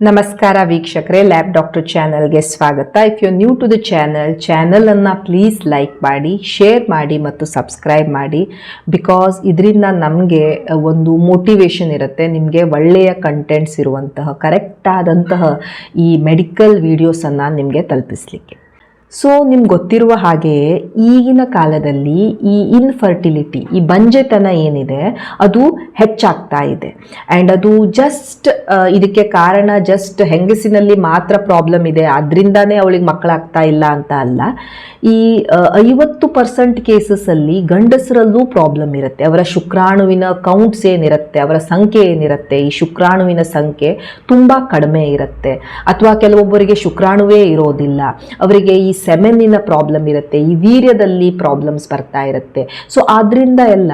ನಮಸ್ಕಾರ ವೀಕ್ಷಕರೇ lab doctor ಚಾನಲ್ಗೆ ಸ್ವಾಗತ. If you new to the channel ಚಾನಲನ್ನು ಪ್ಲೀಸ್ ಲೈಕ್ ಮಾಡಿ ಶೇರ್ ಮಾಡಿ ಮತ್ತು ಸಬ್ಸ್ಕ್ರೈಬ್ ಮಾಡಿ. ಬಿಕಾಸ್ ಇದರಿಂದ ನಮಗೆ ಒಂದು ಮೋಟಿವೇಶನ್ ಇರುತ್ತೆ, ನಿಮಗೆ ಒಳ್ಳೆಯ ಕಂಟೆಂಟ್ಸ್ ಇರುವಂತಹ ಕರೆಕ್ಟ್ ಆದಂತಹ ಈ ಮೆಡಿಕಲ್ ವೀಡಿಯೋಸನ್ನು ನಿಮಗೆ ತಲುಪಿಸ್ಲಿಕ್ಕೆ. ಸೊ ನಿಮ್ಗೆ ಗೊತ್ತಿರುವ ಹಾಗೆಯೇ ಈಗಿನ ಕಾಲದಲ್ಲಿ ಈ ಇನ್ಫರ್ಟಿಲಿಟಿ ಈ ಬಂಜೆತನ ಏನಿದೆ, ಅದು ಹೆಚ್ಚಾಗ್ತಾ ಇದೆ. ಆ್ಯಂಡ್ ಅದು ಜಸ್ಟ್ ಇದಕ್ಕೆ ಕಾರಣ ಜಸ್ಟ್ ಹೆಂಗಸಿನಲ್ಲಿ ಮಾತ್ರ ಪ್ರಾಬ್ಲಮ್ ಇದೆ ಅದರಿಂದಾನೇ ಅವಳಿಗೆ ಮಕ್ಕಳಾಗ್ತಾ ಇಲ್ಲ ಅಂತ ಅಲ್ಲ. ಈ ಐವತ್ತು ಪರ್ಸೆಂಟ್ ಕೇಸಸಲ್ಲಿ ಗಂಡಸರಲ್ಲೂ ಪ್ರಾಬ್ಲಮ್ ಇರುತ್ತೆ. ಅವರ ಶುಕ್ರಾಣುವಿನ ಕೌಂಟ್ಸ್ ಏನಿರುತ್ತೆ, ಅವರ ಸಂಖ್ಯೆ ಏನಿರುತ್ತೆ, ಈ ಶುಕ್ರಾಣುವಿನ ಸಂಖ್ಯೆ ತುಂಬ ಕಡಿಮೆ ಇರುತ್ತೆ. ಅಥವಾ ಕೆಲವೊಬ್ಬರಿಗೆ ಶುಕ್ರಾಣುವೇ ಇರೋದಿಲ್ಲ. ಅವರಿಗೆ ಈ ಸೆಮೆನ್ನಿನ ಪ್ರಾಬ್ಲಮ್ ಇರುತ್ತೆ, ಈ ವೀರ್ಯದಲ್ಲಿ ಪ್ರಾಬ್ಲಮ್ಸ್ ಬರ್ತಾ ಇರುತ್ತೆ. ಸೊ ಆದ್ರಿಂದ ಎಲ್ಲ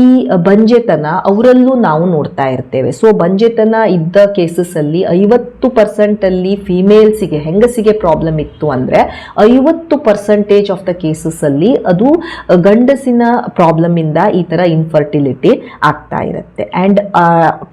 ಈ ಬಂಜೆತನ ಅವರಲ್ಲೂ ನಾವು ನೋಡ್ತಾ ಇರ್ತೇವೆ. ಸೊ ಬಂಜೆತನ ಇದ್ದ ಕೇಸಸ್ಸಲ್ಲಿ ಐವತ್ತು ಪರ್ಸೆಂಟಲ್ಲಿ ಫಿಮೇಲ್ಸಿಗೆ ಹೆಂಗಸಿಗೆ ಪ್ರಾಬ್ಲಮ್ ಇತ್ತು ಅಂದರೆ ಐವತ್ತು ಪರ್ಸೆಂಟೇಜ್ ಆಫ್ ದ ಕೇಸಸ್ಸಲ್ಲಿ ಅದು ಗಂಡಸಿನ ಪ್ರಾಬ್ಲಮಿಂದ ಈ ಥರ ಇನ್ಫರ್ಟಿಲಿಟಿ ಆಗ್ತಾ ಇರುತ್ತೆ. And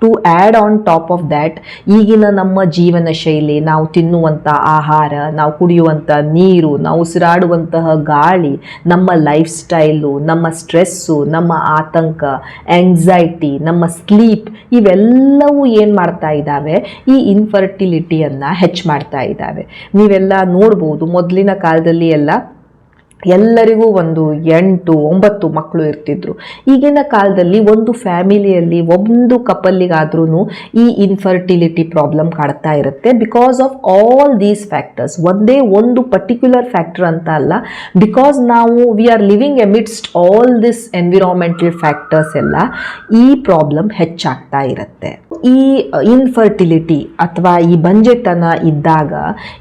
to add on top of that ಈಗಿನ ನಮ್ಮ ಜೀವನ ಶೈಲಿ ನಾವು ತಿನ್ನುವಂಥ ಆಹಾರ, ನಾವು ಕುಡಿಯುವಂಥ ನೀರು ನಾವು ಉಸಿರಾಡುವಂತಹ ಗಾಳಿ, ನಮ್ಮ ಲೈಫ್ ಸ್ಟೈಲು ನಮ್ಮ ಸ್ಟ್ರೆಸ್ಸು ನಮ್ಮ ಆತಂಕ ಆಂಗ್ಸೈಟಿ ನಮ್ಮ ಸ್ಲೀಪ್ ಇವೆಲ್ಲವೂ ಏನು ಮಾಡ್ತಾ ಇದ್ದಾವೆ? ಈ ಇನ್ಫರ್ಟಿಲಿಟಿಯನ್ನು ಹೆಚ್ಚು ಮಾಡ್ತಾ ಇದ್ದಾವೆ. ನೀವೆಲ್ಲ ನೋಡ್ಬೋದು ಮೊದಲಿನ ಕಾಲದಲ್ಲಿ ಎಲ್ಲ ಎಲ್ಲರಿಗೂ ಒಂದು ಎಂಟು, ಒಂಬತ್ತು ಮಕ್ಕಳು ಇರ್ತಿದ್ರು. ಈಗಿನ ಕಾಲದಲ್ಲಿ ಒಂದು ಫ್ಯಾಮಿಲಿಯಲ್ಲಿ ಒಂದು ಕಪಲ್ಲಿಗಾದ್ರೂ ಈ ಇನ್ಫರ್ಟಿಲಿಟಿ ಪ್ರಾಬ್ಲಮ್ ಕಾಡ್ತಾ ಇರುತ್ತೆ. Because of all these factors ಒಂದೇ ಒಂದು ಪರ್ಟಿಕ್ಯುಲರ್ ಫ್ಯಾಕ್ಟರ್ ಅಂತ ಅಲ್ಲ ಬಿಕಾಸ್ ನಾವು we are living amidst all this environmental factors ಎಲ್ಲ, ಈ ಪ್ರಾಬ್ಲಮ್ ಹೆಚ್ಚಾಗ್ತಾ ಇರುತ್ತೆ. ಈ ಇನ್ಫರ್ಟಿಲಿಟಿ ಅಥವಾ ಈ ಬಂಜೆತನ ಇದ್ದಾಗ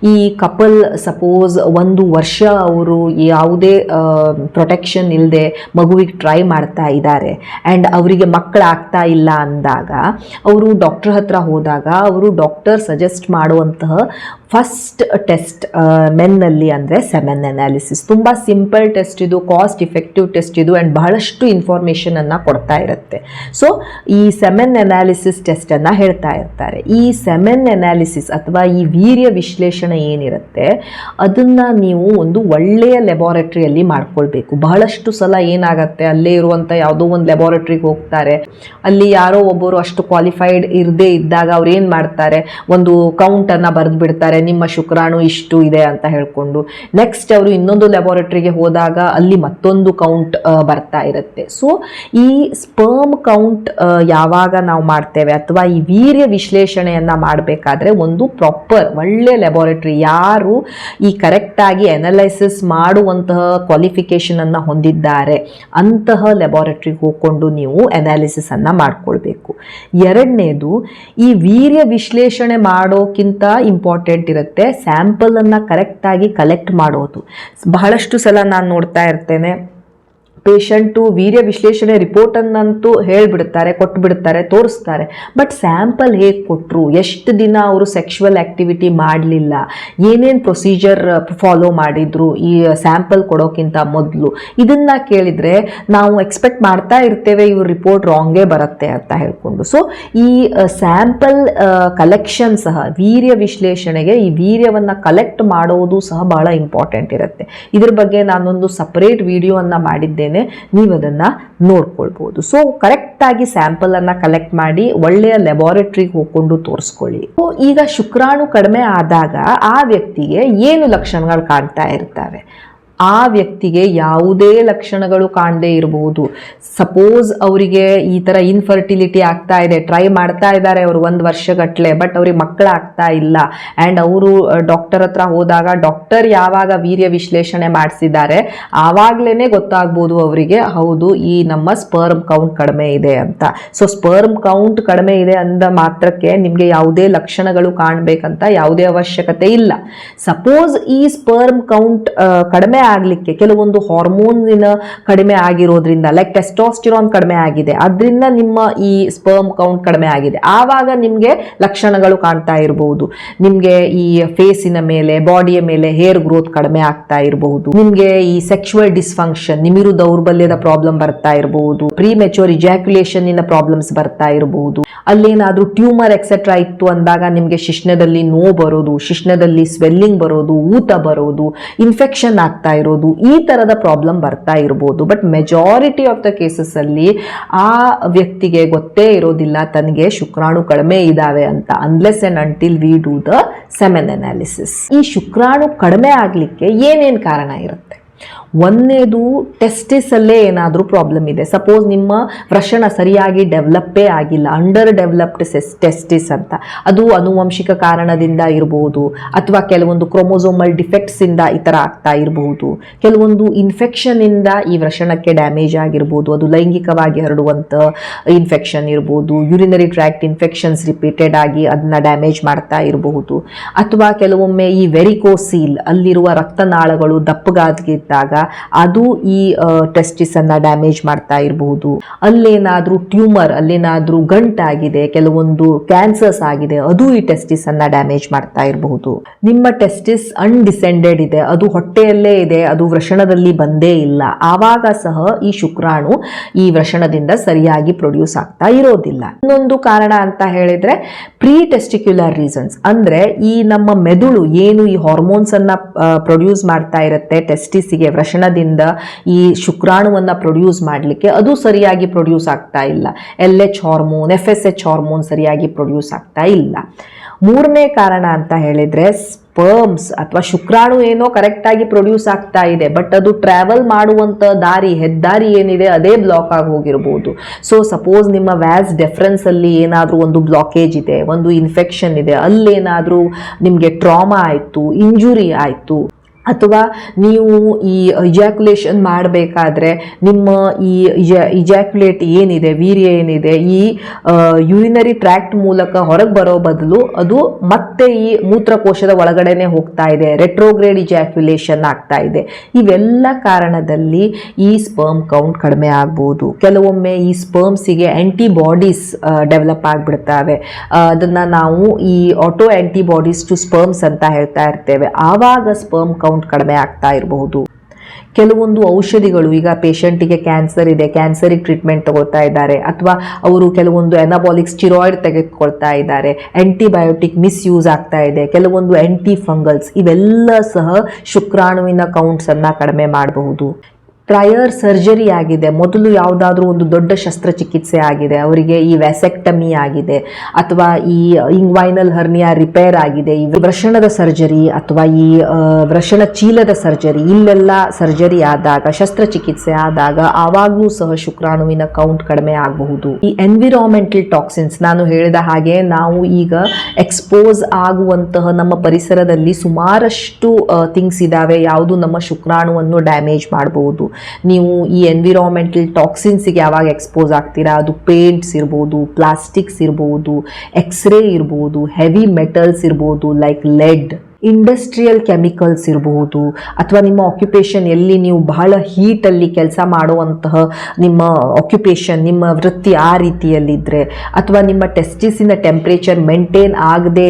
ಈ ಕಪಲ್ ಸಪೋಸ್ ಒಂದು ವರ್ಷ ಅವರು ಯಾವುದೇ ಪ್ರೊಟೆಕ್ಷನ್ ಇಲ್ಲದೆ ಮಗುವಿಗೆ ಟ್ರೈ ಮಾಡ್ತಾ ಇದ್ದಾರೆ ಆ್ಯಂಡ್ ಅವರಿಗೆ ಮಕ್ಕಳಾಗ್ತಾ ಇಲ್ಲ ಅಂದಾಗ, ಅವರು ಡಾಕ್ಟರ್ ಹತ್ರ ಹೋದಾಗ ಅವರು ಡಾಕ್ಟರ್ ಸಜೆಸ್ಟ್ ಮಾಡುವಂತಹ ಫಸ್ಟ್ ಟೆಸ್ಟ್ ಮೆನ್ನಲ್ಲಿ ಅಂದರೆ ಸೆಮೆನ್ ಅನಾಲಿಸಿಸ್ ತುಂಬ ಸಿಂಪಲ್ ಟೆಸ್ಟ್ ಇದು ಕಾಸ್ಟ್ ಇಫೆಕ್ಟಿವ್ ಟೆಸ್ಟ್ ಇದು ಆ್ಯಂಡ್ ಬಹಳಷ್ಟು ಇನ್ಫಾರ್ಮೇಷನನ್ನು ಕೊಡ್ತಾ ಇರುತ್ತೆ. ಸೊ ಈ ಸೆಮೆನ್ ಅನಾಲಿಸಿಸ್ ಟೆಸ್ಟನ್ನು ಹೇಳ್ತಾ ಇರ್ತಾರೆ. ಈ ಸೆಮೆನ್ ಅನಾಲಿಸಿಸ್ ಅಥವಾ ಈ ವೀರ್ಯ ವಿಶ್ಲೇಷಣೆ ಏನಿರುತ್ತೆ, ಅದನ್ನು ನೀವು ಒಂದು ಒಳ್ಳೆಯ ಲೆಬಾರೆಟ್ರಿಯಲ್ಲಿ ಮಾಡ್ಕೊಳ್ಬೇಕು. ಬಹಳಷ್ಟು ಸಲ ಏನಾಗುತ್ತೆ, ಅಲ್ಲೇ ಇರುವಂಥ ಯಾವುದೋ ಒಂದು ಲೆಬಾರೆಟ್ರಿಗೆ ಹೋಗ್ತಾರೆ. ಅಲ್ಲಿ ಯಾರೋ ಒಬ್ಬರು ಅಷ್ಟು ಕ್ವಾಲಿಫೈಡ್ ಇರದೇ ಇದ್ದಾಗ ಅವ್ರು ಏನು ಮಾಡ್ತಾರೆ, ಒಂದು ಕೌಂಟನ್ನು ಬರೆದು ಬಿಡ್ತಾರೆ. ನಿಮ್ಮ ಶುಕ್ರಾಣು ಇಷ್ಟು ಇದೆ ಅಂತ ಹೇಳ್ಕೊಂಡು ನೆಕ್ಸ್ಟ್ ಅವರು ಇನ್ನೊಂದು ಲ್ಯಾಬೊರೇಟ್ರಿಗೆ ಹೋದಾಗ ಅಲ್ಲಿ ಮತ್ತೊಂದು ಕೌಂಟ್ ಬರ್ತಾ ಇರುತ್ತೆ. ಸೊ ಈ ಸ್ಪರ್ಮ್ ಕೌಂಟ್ ಯಾವಾಗ ನಾವು ಮಾಡ್ತೇವೆ ಅಥವಾ ಈ ವೀರ್ಯ ವಿಶ್ಲೇಷಣೆಯನ್ನು ಮಾಡಬೇಕಾದ್ರೆ ಒಂದು ಪ್ರಾಪರ್ ಒಳ್ಳೆ ಲ್ಯಾಬೊರೇಟ್ರಿ ಯಾರು ಈ ಕರೆಕ್ಟಾಗಿ ಅನಲೈಸಿಸ್ ಮಾಡುವಂತಹ ಕ್ವಾಲಿಫಿಕೇಷನನ್ನು ಹೊಂದಿದ್ದಾರೆ ಅಂತಹ ಲ್ಯಾಬೊರೇಟ್ರಿಗೆ ಹೋಗ್ಕೊಂಡು ನೀವು ಅನಾಲಿಸಿಸ್ ಅನ್ನ ಮಾಡ್ಕೊಳ್ಬೇಕು. ಎರಡನೇದು ಈ ವೀರ್ಯ ವಿಶ್ಲೇಷಣೆ ಮಾಡೋಕ್ಕಿಂತ ಇಂಪಾರ್ಟೆಂಟ್ ಇರುತ್ತೆ. ಸ್ಯಾಂಪಲನ್ನು ಕರೆಕ್ಟಾಗಿ ಕಲೆಕ್ಟ್ ಮಾಡೋದು. ಬಹಳಷ್ಟು ಸಲ ನಾನು ನೋಡ್ತಾ ಇರ್ತೇನೆ. ಪೇಷಂಟು ವೀರ್ಯ ವಿಶ್ಲೇಷಣೆ ರಿಪೋರ್ಟನ್ನಂತೂ ಹೇಳಿಬಿಡ್ತಾರೆ ಕೊಟ್ಟುಬಿಡ್ತಾರೆ ತೋರಿಸ್ತಾರೆ. ಬಟ್ ಸ್ಯಾಂಪಲ್ ಹೇಗೆ ಕೊಟ್ಟರು ಎಷ್ಟು ದಿನ ಅವರು ಸೆಕ್ಷುವಲ್ ಆ್ಯಕ್ಟಿವಿಟಿ ಮಾಡಲಿಲ್ಲ? ಏನೇನು ಪ್ರೊಸೀಜರ್ ಫಾಲೋ ಮಾಡಿದರು ಈ ಸ್ಯಾಂಪಲ್ ಕೊಡೋಕ್ಕಿಂತ ಮೊದಲು? ಇದನ್ನು ಕೇಳಿದರೆ ನಾವು ಎಕ್ಸ್ಪೆಕ್ಟ್ ಮಾಡ್ತಾ ಇರ್ತೇವೆ ಇವ್ರ ರಿಪೋರ್ಟ್ ರಾಂಗೇ ಬರುತ್ತೆ ಅಂತ ಹೇಳಿಕೊಂಡು. ಸೊ ಈ ಸ್ಯಾಂಪಲ್ ಕಲೆಕ್ಷನ್ ಸಹ, ವೀರ್ಯ ವಿಶ್ಲೇಷಣೆಗೆ ಈ ವೀರ್ಯವನ್ನು ಕಲೆಕ್ಟ್ ಮಾಡೋದು ಸಹ ಬಹಳ ಇಂಪಾರ್ಟೆಂಟ್ ಇರುತ್ತೆ. ಇದ್ರ ಬಗ್ಗೆ ನಾನೊಂದು ಸಪ್ರೇಟ್ ವಿಡಿಯೋವನ್ನು ಮಾಡಿದ್ದೇನೆ. ನೀವು ಅದನ್ನು ನೋಡ್ಕೊಳ್ಬೋದು. ಸೊ ಕರೆಕ್ಟಾಗಿ ಸ್ಯಾಂಪಲನ್ನು ಕಲೆಕ್ಟ್ ಮಾಡಿ ಒಳ್ಳೆಯ ಲೆಬಾರೆಟ್ರಿಗೆ ಹೋಗ್ಕೊಂಡು ತೋರಿಸ್ಕೊಳ್ಳಿ. ಸೊ ಈಗ ಶುಕ್ರಾಣು ಕಡಿಮೆ ಆದಾಗ ಆ ವ್ಯಕ್ತಿಗೆ ಏನು ಲಕ್ಷಣಗಳು ಕಾಣ್ತಾ ಇರ್ತವೆ? ಆ ವ್ಯಕ್ತಿಗೆ ಯಾವುದೇ ಲಕ್ಷಣಗಳು ಕಾಣದೇ ಇರಬಹುದು ಸಪೋಸ್ ಅವರಿಗೆ ಈ ಥರ ಇನ್ಫರ್ಟಿಲಿಟಿ ಆಗ್ತಾ ಇದೆ ಟ್ರೈ ಮಾಡ್ತಾ ಇದ್ದಾರೆ ಅವರು ಒಂದು ವರ್ಷಗಟ್ಟಲೆ ಬಟ್ ಅವ್ರಿಗೆ ಮಕ್ಕಳಾಗ್ತಾ ಇಲ್ಲ. ಆ್ಯಂಡ್ ಅವರು ಡಾಕ್ಟರ್ ಹತ್ರ ಹೋದಾಗ ಡಾಕ್ಟರ್ ಯಾವಾಗ ವೀರ್ಯ ವಿಶ್ಲೇಷಣೆ ಮಾಡಿಸಿದ್ದಾರೆ ಆವಾಗಲೇ ಗೊತ್ತಾಗ್ಬೋದು ಅವರಿಗೆ, ಹೌದು, ಈ ನಮ್ಮ ಸ್ಪರ್ಮ್ ಕೌಂಟ್ ಕಡಿಮೆ ಇದೆ ಅಂತ. ಸೊ ಸ್ಪರ್ಮ್ ಕೌಂಟ್ ಕಡಿಮೆ ಇದೆ ಅಂದ ಮಾತ್ರಕ್ಕೆ ನಿಮಗೆ ಯಾವುದೇ ಲಕ್ಷಣಗಳು ಕಾಣಬೇಕಂತ ಯಾವುದೇ ಅವಶ್ಯಕತೆ ಇಲ್ಲ. ಸಪೋಸ್ ಈ ಸ್ಪರ್ಮ್ ಕೌಂಟ್ ಕಡಿಮೆ ಆಗಲಿಕ್ಕೆ ಕೆಲವೊಂದು ಹಾರ್ಮೋನ್ಸಿನ ಕಡಿಮೆ ಆಗಿರೋದ್ರಿಂದ ಲೈಕ್ ಟೆಸ್ಟೋಸ್ಟಿರೋನ್ ಕಡಿಮೆ ಆಗಿದೆ, ಅದರಿಂದ ನಿಮ್ಮ ಈ ಸ್ಪರ್ಮ್ ಕೌಂಟ್ ಕಡಿಮೆ ಆಗಿದೆ. ಆವಾಗ ನಿಮಗೆ ಲಕ್ಷಣಗಳು ಕಾಣ್ತಾ ಇರಬಹುದು ನಿಮಗೆ ಈ ಫೇಸಿನ ಮೇಲೆ ಬಾಡಿಯ ಮೇಲೆ ಹೇರ್ ಗ್ರೋತ್ ಕಡಿಮೆ ಆಗ್ತಾ ಇರಬಹುದು ನಿಮಗೆ ಈ ಸೆಕ್ಷುವಲ್ ಡಿಸ್ಫಂಕ್ಷನ್ ನಿಮಿರು ದೌರ್ಬಲ್ಯದ ಪ್ರಾಬ್ಲಮ್ ಬರ್ತಾ ಇರಬಹುದು ಪ್ರೀ ಮೆಚೂರ್ ಇಜಾಕ್ಯುಲೇಷನ್ ಪ್ರಾಬ್ಲಮ್ಸ್ ಬರ್ತಾ ಇರಬಹುದು ಅಲ್ಲೇನಾದ್ರೂ ಟ್ಯೂಮರ್ ಎಕ್ಸೆಟ್ರಾ ಇತ್ತು ಅಂದಾಗ ನಿಮಗೆ ಶಿಶ್ನದಲ್ಲಿ ನೋವು ಬರೋದು, ಶಿಶ್ನದಲ್ಲಿ ಸ್ವೆಲ್ಲಿಂಗ್ ಬರೋದು, ಊತ ಬರೋದು ಇನ್ಫೆಕ್ಷನ್ ಆಗ್ತಾ ಇರೋದು, ಈ ತರದ ಪ್ರಾಬ್ಲಮ್ ಬರ್ತಾ ಇರಬಹುದು but majority of the cases ಅಲ್ಲಿ ಆ ವ್ಯಕ್ತಿಗೆ ಗೊತ್ತೇ ಇರೋದಿಲ್ಲ, ತನಗೆ ಶುಕ್ರಾಣು ಕಡಿಮೆ ಇದಾವೆ ಅಂತ unless and until we do the semen analysis ಈ ಶುಕ್ರಾಣು ಕಡಿಮೆ ಆಗ್ಲಿಕ್ಕೆ ಏನೇನ್ ಕಾರಣ ಇರುತ್ತೆ? ಒಂದನೇದು ಟೆಸ್ಟಿಸ್ ಅಲ್ಲೇ ಏನಾದರೂ ಪ್ರಾಬ್ಲಮ್ ಇದೆ. ಸಪೋಸ್ ನಿಮ್ಮ ವೃಷಣ ಸರಿಯಾಗಿ ಡೆವಲಪ್ಪೇ ಆಗಿಲ್ಲ ಅಂಡರ್ ಡೆವಲಪ್ಡ್ ಸೆಸ್ ಟೆಸ್ಟಿಸ್ ಅಂತ. ಅದು ಅನುವಂಶಿಕ ಕಾರಣದಿಂದ ಇರಬಹುದು ಅಥವಾ ಕೆಲವೊಂದು ಕ್ರೋಮೋಸೋಮಲ್ ಡಿಫೆಕ್ಟ್ಸ್ ಇಂದ ಈ ಥರ ಆಗ್ತಾ ಇರಬಹುದು ಕೆಲವೊಂದು ಇನ್ಫೆಕ್ಷನ್ ಇಂದ ಈ ವೃಷಣಕ್ಕೆ ಡ್ಯಾಮೇಜ್ ಆಗಿರ್ಬೋದು, ಅದು ಲೈಂಗಿಕವಾಗಿ ಹರಡುವಂಥ ಇನ್ಫೆಕ್ಷನ್ ಇರ್ಬೋದು ಯುರಿನರಿ ಟ್ರ್ಯಾಕ್ಟ್ ಇನ್ಫೆಕ್ಷನ್ಸ್ ರಿಪೀಟೆಡ್ ಆಗಿ ಅದನ್ನ ಡ್ಯಾಮೇಜ್ ಮಾಡ್ತಾ ಇರಬಹುದು. ಅಥವಾ ಕೆಲವೊಮ್ಮೆ ಈ ವೆರಿಕೋಸೀಲ್ ಅಲ್ಲಿರುವ ರಕ್ತನಾಳಗಳು ದಪ್ಪಗಾಗಿದ್ದಾಗ ಅದು ಈ ಟೆಸ್ಟಿಸ್ ಅನ್ನ ಡ್ಯಾಮೇಜ್ ಮಾಡ್ತಾ ಇರಬಹುದು ಅಲ್ಲೇನಾದ್ರೂ ಟ್ಯೂಮರ್ ಅಲ್ಲೇನಾದ್ರೂ ಗಂಟಾಗಿದೆ ಕೆಲವೊಂದು ಕ್ಯಾನ್ಸರ್ಸ್ ಆಗಿದೆ, ಅದು ಈ ಟೆಸ್ಟಿಸ್ ಅನ್ನ ಡ್ಯಾಮೇಜ್ ಮಾಡ್ತಾ ಇರಬಹುದು ನಿಮ್ಮ ಟೆಸ್ಟಿಸ್ ಅನ್ಡಿಸೆಂಡೆಡ್ ಇದೆ, ಅದು ಹೊಟ್ಟೆಯಲ್ಲೇ ಇದೆ, ಅದು ವೃಷಣದಲ್ಲಿ ಬಂದೇ ಇಲ್ಲ. ಆವಾಗ ಸಹ ಈ ಶುಕ್ರಾಣು ಈ ವೃಷಣದಿಂದ ಸರಿಯಾಗಿ ಪ್ರೊಡ್ಯೂಸ್ ಆಗ್ತಾ ಇರೋದಿಲ್ಲ. ಇನ್ನೊಂದು ಕಾರಣ ಅಂತ ಹೇಳಿದ್ರೆ ಪ್ರೀ ಟೆಸ್ಟಿಕ್ಯುಲರ್ ರೀಸನ್ಸ್ ಅಂದ್ರೆ ಈ ನಮ್ಮ ಮೆದುಳು ಏನು ಈ ಹಾರ್ಮೋನ್ಸ್ ಅನ್ನ ಪ್ರೊಡ್ಯೂಸ್ ಮಾಡ್ತಾ ಇರುತ್ತೆ ಟೆಸ್ಟಿಸ್ಗೆ ವೃಷಣದಿಂದ ಈ ಶುಕ್ರಾಣುವನ್ನು ಪ್ರೊಡ್ಯೂಸ್ ಮಾಡಲಿಕ್ಕೆ ಅದು ಸರಿಯಾಗಿ ಪ್ರೊಡ್ಯೂಸ್ ಆಗ್ತಾ ಇಲ್ಲ. L H hormone F S H hormone ಸರಿಯಾಗಿ ಪ್ರೊಡ್ಯೂಸ್ ಆಗ್ತಾ ಇಲ್ಲ. ಮೂರನೇ ಕಾರಣ ಅಂತ ಹೇಳಿದರೆ ಸ್ಪರ್ಮ್ಸ್ ಅಥವಾ ಶುಕ್ರಾಣು ಏನೋ ಕರೆಕ್ಟಾಗಿ ಪ್ರೊಡ್ಯೂಸ್ ಆಗ್ತಾ ಇದೆ ಬಟ್ ಅದು ಟ್ರಾವೆಲ್ ಮಾಡುವಂಥ ದಾರಿ, ಹೆದ್ದಾರಿ ಏನಿದೆ ಅದೇ ಬ್ಲಾಕ್ ಆಗಿ ಹೋಗಿರ್ಬೋದು. ಸೊ ಸಪೋಸ್ ನಿಮ್ಮ ವ್ಯಾಸ್ ಡೆಫ್ರೆನ್ಸಲ್ಲಿ ಏನಾದರೂ ಒಂದು ಬ್ಲಾಕೇಜ್ ಇದೆ, ಒಂದು ಇನ್ಫೆಕ್ಷನ್ ಇದೆ, ಅಲ್ಲೇನಾದರೂ ನಿಮಗೆ ಟ್ರಾಮಾ ಆಯಿತು ಇಂಜುರಿ ಆಯಿತು ಅಥವಾ ನೀವು ಈ ಇಜಾಕ್ಯುಲೇಷನ್ ಮಾಡಬೇಕಾದ್ರೆ ನಿಮ್ಮ ಈ ಇಜ ಇಜಾಕ್ಯುಲೇಟ್ ಏನಿದೆ, ವೀರ್ಯ ಏನಿದೆ, ಈ ಯೂರಿನರಿ ಟ್ರ್ಯಾಕ್ಟ್ ಮೂಲಕ ಹೊರಗೆ ಬರೋ ಬದಲು ಅದು ಮತ್ತೆ ಈ ಮೂತ್ರಕೋಶದ ಒಳಗಡೆನೆ ಹೋಗ್ತಾ ಇದೆ ರೆಟ್ರೋಗ್ರೇಡ್ ಇಜಾಕ್ಯುಲೇಷನ್ ಆಗ್ತಾ ಇದೆ. ಇವೆಲ್ಲ ಕಾರಣದಲ್ಲಿ ಈ ಸ್ಪರ್ಮ್ ಕೌಂಟ್ ಕಡಿಮೆ ಆಗ್ಬೋದು. ಕೆಲವೊಮ್ಮೆ ಈ ಸ್ಪರ್ಮ್ಸಿಗೆ ಆ್ಯಂಟಿಬಾಡೀಸ್ ಡೆವಲಪ್ ಆಗಿಬಿಡ್ತವೆ. ಅದನ್ನು ನಾವು ಈ ಆಟೋ ಆ್ಯಂಟಿಬಾಡೀಸ್ ಟು ಸ್ಪರ್ಮ್ಸ್ ಅಂತ ಹೇಳ್ತಾ ಇರ್ತೇವೆ. ಆವಾಗ ಸ್ಪರ್ಮ್ ಕೌಂಟ್ ಕಡಿಮೆ ಆಗ್ತಾ ಇರಬಹುದು. ಕೆಲವೊಂದು ಔಷಧಿಗಳು ಈಗ ಪೇಷಂಟಿಗೆ ಕ್ಯಾನ್ಸರ್ ಇದೆ ಕ್ಯಾನ್ಸರಿಗೆ ಟ್ರೀಟ್ಮೆಂಟ್ ತಗೋತಾ ಇದ್ದಾರೆ ಅಥವಾ ಅವರು ಕೆಲವೊಂದು ಎನಬಾಲಿಕ್ ಸ್ಟಿರಾಯ್ಡ್ ತೆಗೆದುಕೊಳ್ತಾ ಇದ್ದಾರೆ ಆ್ಯಂಟಿಬಯೋಟಿಕ್ ಮಿಸ್ಯೂಸ್ ಆಗ್ತಾ ಇದೆ, ಕೆಲವೊಂದು ಆ್ಯಂಟಿ ಫಂಗಲ್ಸ್ ಇವೆಲ್ಲ ಸಹ ಶುಕ್ರಾಣುವಿನ ಕೌಂಟ್ಸನ್ನು ಕಡಿಮೆ ಮಾಡಬಹುದು. ಪ್ರಯರ್ ಸರ್ಜರಿ ಆಗಿದೆ. ಮೊದಲು ಯಾವುದಾದ್ರೂ ಒಂದು ದೊಡ್ಡ ಶಸ್ತ್ರಚಿಕಿತ್ಸೆ ಆಗಿದೆ. ಅವರಿಗೆ ಈ ವ್ಯಾಸೆಕ್ಟಮಿ ಆಗಿದೆ ಅಥವಾ ಈ ಇಂಗ್ವೈನಲ್ ಹರ್ನಿಯಾ ರಿಪೇರ್ ಆಗಿದೆ. ಈ ವೃಷಣದ ಸರ್ಜರಿ ಅಥವಾ ಈ ವೃಷಣ ಚೀಲದ ಸರ್ಜರಿ ಇಲ್ಲೆಲ್ಲ ಸರ್ಜರಿ ಆದಾಗ, ಶಸ್ತ್ರಚಿಕಿತ್ಸೆ ಆದಾಗ ಆವಾಗಲೂ ಸಹ ಶುಕ್ರಾಣುವಿನ ಕೌಂಟ್ ಕಡಿಮೆ ಆಗಬಹುದು. ಈ ಎನ್ವಿರಾನ್ಮೆಂಟಲ್ ಟಾಕ್ಸಿನ್ಸ್ ನಾನು ಹೇಳಿದ ಹಾಗೆ ನಾವು ಈಗ ಎಕ್ಸ್ಪೋಸ್ ಆಗುವಂತಹ ನಮ್ಮ ಪರಿಸರದಲ್ಲಿ ಸುಮಾರಷ್ಟು ಥಿಂಗ್ಸ್ ಇದಾವೆ. ಯಾವುದು ನಮ್ಮ ಶುಕ್ರಾಣುವನ್ನು ಡ್ಯಾಮೇಜ್ ಮಾಡಬಹುದು. ನೀವು ಈ ಎನ್ವಿರಾನ್ಮೆಂಟಲ್ ಟಾಕ್ಸಿನ್ಸಿಗೆ ಯಾವಾಗ ಎಕ್ಸ್ಪೋಸ್ ಆಗ್ತೀರಾ? ಅದು ಪೇಂಟ್ಸ್ ಇರ್ಬೋದು ಪ್ಲಾಸ್ಟಿಕ್ಸ್ ಇರ್ಬೋದು ಎಕ್ಸ್ರೇ ಇರ್ಬೋದು ಹೆವಿ ಮೆಟಲ್ಸ್ ಇರ್ಬೋದು ಲೈಕ್ ಲೆಡ್ ಇಂಡಸ್ಟ್ರಿಯಲ್ ಕೆಮಿಕಲ್ಸ್ ಇರಬಹುದು ಅಥವಾ ನಿಮ್ಮ ಆಕ್ಯುಪೇಷನ್ ಎಲ್ಲಿ ನೀವು ಬಹಳ ಹೀಟಲ್ಲಿ ಕೆಲಸ ಮಾಡುವಂತಹ ನಿಮ್ಮ ಆಕ್ಯುಪೇಷನ್ ನಿಮ್ಮ ವೃತ್ತಿ ಆ ರೀತಿಯಲ್ಲಿದ್ದರೆ ಅಥವಾ ನಿಮ್ಮ ಟೆಸ್ಟಿಸಿನ ಟೆಂಪ್ರೇಚರ್ ಮೇಂಟೈನ್ ಆಗದೆ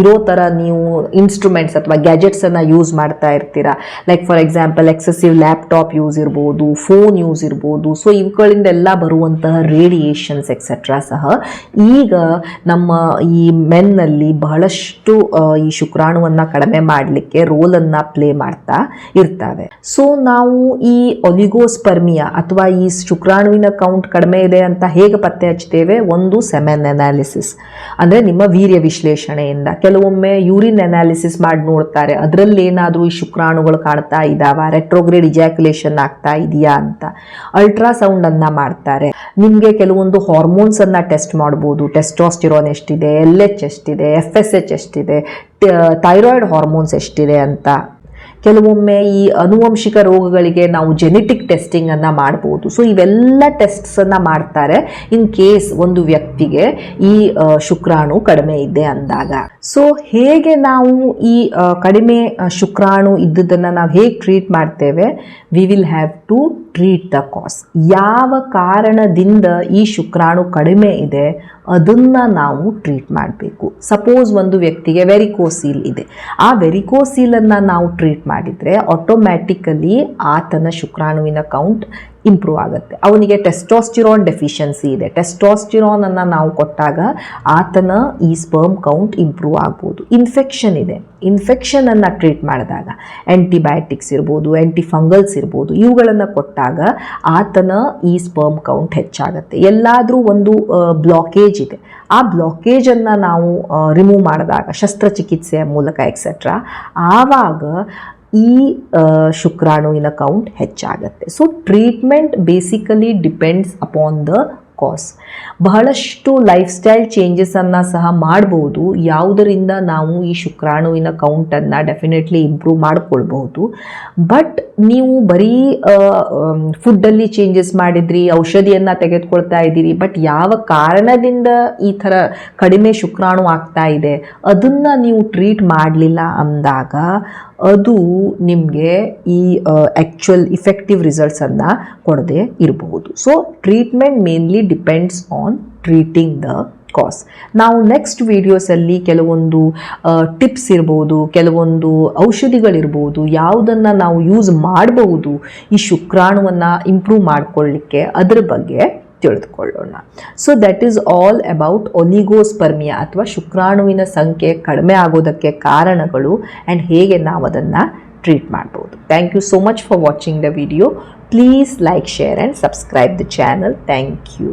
ಇರೋ ಥರ ನೀವು ಇನ್ಸ್ಟ್ರೂಮೆಂಟ್ಸ್ ಅಥವಾ ಗ್ಯಾಜೆಟ್ಸನ್ನು ಯೂಸ್ ಮಾಡ್ತಾ ಇರ್ತೀರಾ? Like for example excessive laptop use ಇರ್ಬೋದು ಫೋನ್ ಯೂಸ್ ಇರ್ಬೋದು. ಸೊ ಇವುಗಳಿಂದೆಲ್ಲ ಬರುವಂತಹ ರೇಡಿಯೇಷನ್ಸ್ ಎಕ್ಸೆಟ್ರಾ ಸಹ ಈಗ ನಮ್ಮ ಈ ಮೆನ್ನಲ್ಲಿ ಬಹಳಷ್ಟು ಈ ಶುಕ್ರಾಣುವನ್ನು ಕಡಿಮೆ ಮಾಡಲಿಕ್ಕೆ ರೋಲನ್ನು ಪ್ಲೇ ಮಾಡ್ತಾ ಇರ್ತವೆ. ಸೊ ನಾವು ಈ ಒಲಿಗೋಸ್ಪರ್ಮಿಯಾ ಅಥವಾ ಈ ಶುಕ್ರಾಣುವಿನ ಕೌಂಟ್ ಕಡಿಮೆ ಇದೆ ಅಂತ ಹೇಗೆ ಪತ್ತೆ ಹಚ್ತೇವೆ ಒಂದು ಸೆಮೆನ್ ಅನಾಲಿಸಿಸ್ ಅಂದರೆ ನಿಮ್ಮ ವೀರ್ಯ ವಿಶ್ಲೇಷಣೆಯಿಂದ. ಕೆಲವೊಮ್ಮೆ ಯೂರಿನ್ ಅನಾಲಿಸಿಸ್ ಮಾಡಿ ನೋಡ್ತಾರೆ. ಅದರಲ್ಲಿ ಏನಾದರೂ ಈ ಶುಕ್ರಾಣುಗಳು ಕಾಣ್ತಾ ಇದ್ದಾವ ರೆಟ್ರೋಗ್ರೇಡ್ ಇಜಾಕ್ಯುಲೇಷನ್ ಆಗ್ತಾ ಇದೆಯಾ ಅಂತ. ಅಲ್ಟ್ರಾಸೌಂಡ್ ಅನ್ನ ಮಾಡ್ತಾರೆ. ನಿಮಗೆ ಕೆಲವೊಂದು ಹಾರ್ಮೋನ್ಸ್ ಅನ್ನ ಟೆಸ್ಟ್ ಮಾಡ್ಬೋದು. ಟೆಸ್ಟೋಸ್ಟಿರೋನ್ ಎಷ್ಟಿದೆ? ಎಲ್ ಎಚ್ ಎಷ್ಟಿದೆ? ಎಫ್ ಎಸ್ ಎಚ್ ಎಷ್ಟಿದೆ? ಥೈರಾಯ್ಡ್ ಹಾರ್ಮೋನ್ಸ್ ಎಷ್ಟಿದೆ ಅಂತ. ಕೆಲವೊಮ್ಮೆ ಈ ಅನುವಂಶಿಕ ರೋಗಗಳಿಗೆ ನಾವು ಜೆನೆಟಿಕ್ ಟೆಸ್ಟಿಂಗನ್ನು ಮಾಡ್ಬೋದು. ಸೊ ಇವೆಲ್ಲ ಟೆಸ್ಟ್ಸನ್ನು ಮಾಡ್ತಾರೆ. ಇನ್ ಕೇಸ್ ಒಂದು ವ್ಯಕ್ತಿಗೆ ಈ ಶುಕ್ರಾಣು ಕಡಿಮೆ ಇದೆ ಅಂದಾಗ. ಸೊ ಹೇಗೆ ನಾವು ಈ ಕಡಿಮೆ ಶುಕ್ರಾಣು ಇದ್ದುದನ್ನು ನಾವು ಹೇಗೆ ಟ್ರೀಟ್ ಮಾಡ್ತೇವೆ? We will have to treat the cause ಯಾವ ಕಾರಣದಿಂದ ಈ ಶುಕ್ರಾಣು ಕಡಿಮೆ ಇದೆ, ಅದನ್ನು ನಾವು ಟ್ರೀಟ್ ಮಾಡಬೇಕು. ಸಪೋಸ್ ಒಂದು ವ್ಯಕ್ತಿಗೆ ವೆರಿಕೋಸೀಲ್ ಇದೆ. ಆ ವೆರಿಕೋಸೀಲನ್ನು ನಾವು ಟ್ರೀಟ್ ಮಾಡಿದರೆ ಆಟೋಮ್ಯಾಟಿಕಲಿ ಆತನ ಶುಕ್ರಾಣುವಿನ ಕೌಂಟ್ ಇಂಪ್ರೂವ್ ಆಗುತ್ತೆ. ಅವನಿಗೆ ಟೆಸ್ಟೋಸ್ಟಿರೋನ್ ಡೆಫಿಷಿಯನ್ಸಿ ಇದೆ. ಟೆಸ್ಟೋಸ್ಟಿರೋನ್ ಅನ್ನು ನಾವು ಕೊಟ್ಟಾಗ ಆತನ ಈ ಸ್ಪರ್ಮ್ ಕೌಂಟ್ ಇಂಪ್ರೂವ್ ಆಗ್ಬೋದು. ಇನ್ಫೆಕ್ಷನ್ ಇದೆ. ಇನ್ಫೆಕ್ಷನ್ ಅನ್ನು ಟ್ರೀಟ್ ಮಾಡಿದಾಗ ಆ್ಯಂಟಿಬಯೋಟಿಕ್ಸ್ ಇರ್ಬೋದು ಆ್ಯಂಟಿ ಫಂಗಲ್ಸ್ ಇರ್ಬೋದು, ಇವುಗಳನ್ನು ಕೊಟ್ಟಾಗ ಆತನ ಈ ಸ್ಪರ್ಮ್ ಕೌಂಟ್ ಹೆಚ್ಚಾಗುತ್ತೆ. ಎಲ್ಲಾದರೂ ಒಂದು ಬ್ಲಾಕೇಜ್ ಇದೆ. ಆ ಬ್ಲಾಕೇಜನ್ನು ನಾವು ರಿಮೂವ್ ಮಾಡಿದಾಗ ಶಸ್ತ್ರಚಿಕಿತ್ಸೆಯ ಮೂಲಕ ಎಕ್ಸೆಟ್ರಾ ಆವಾಗ ಈ ಶುಕ್ರಾಣುವಿನ count ಹೆಚ್ಚಾಗತ್ತೆ. So treatment basically depends upon the cause ಬಹಳಷ್ಟು ಲೈಫ್ ಸ್ಟೈಲ್ ಚೇಂಜಸನ್ನು ಸಹ ಮಾಡ್ಬೋದು. ಯಾವುದರಿಂದ ನಾವು ಈ ಶುಕ್ರಾಣುವಿನ ಕೌಂಟನ್ನು ಡೆಫಿನೆಟ್ಲಿ ಇಂಪ್ರೂವ್ ಮಾಡ್ಕೊಳ್ಬಹುದು. ಬಟ್ ನೀವು ಬರೀ ಫುಡ್ಡಲ್ಲಿ ಚೇಂಜಸ್ ಮಾಡಿದ್ರಿ, ಔಷಧಿಯನ್ನು ತೆಗೆದುಕೊಳ್ತಾ ಇದ್ದೀರಿ ಬಟ್ ಯಾವ ಕಾರಣದಿಂದ ಈ ಥರ ಕಡಿಮೆ ಶುಕ್ರಾಣು ಆಗ್ತಾ ಇದೆ, ಅದನ್ನು ನೀವು ಟ್ರೀಟ್ ಮಾಡಲಿಲ್ಲ ಅಂದಾಗ ಅದು ನಿಮಗೆ ಈ ಆ್ಯಕ್ಚುಯಲ್ ಇಫೆಕ್ಟಿವ್ ರಿಸಲ್ಟ್ಸನ್ನು ಕೊಡದೆ ಇರಬಹುದು. So treatment mainly depends on treating the cause ನಾವು ನೆಕ್ಸ್ಟ್ ವೀಡಿಯೋಸಲ್ಲಿ ಕೆಲವೊಂದು ಟಿಪ್ಸ್ ಇರ್ಬೋದು, ಕೆಲವೊಂದು ಔಷಧಿಗಳಿರ್ಬೋದು, ಯಾವುದನ್ನು ನಾವು ಯೂಸ್ ಮಾಡಬಹುದು ಈ ಶುಕ್ರಾಣುವನ್ನು ಇಂಪ್ರೂವ್ ಮಾಡಿಕೊಳ್ಳಿಕ್ಕೆ ಅದರ ಬಗ್ಗೆ ತಿಳಿದುಕೊಳ್ಳೋಣ so that is all about oligospermia ಅಥವಾ ಶುಕ್ರಾಣುವಿನ ಸಂಖ್ಯೆ ಕಡಿಮೆ ಆಗೋದಕ್ಕೆ ಕಾರಣಗಳು ಆ್ಯಂಡ್ ಹೇಗೆ ನಾವು ಅದನ್ನು ಟ್ರೀಟ್ ಮಾಡ್ಬೋದು. Thank you so much for watching the video please like share and subscribe the channel thank you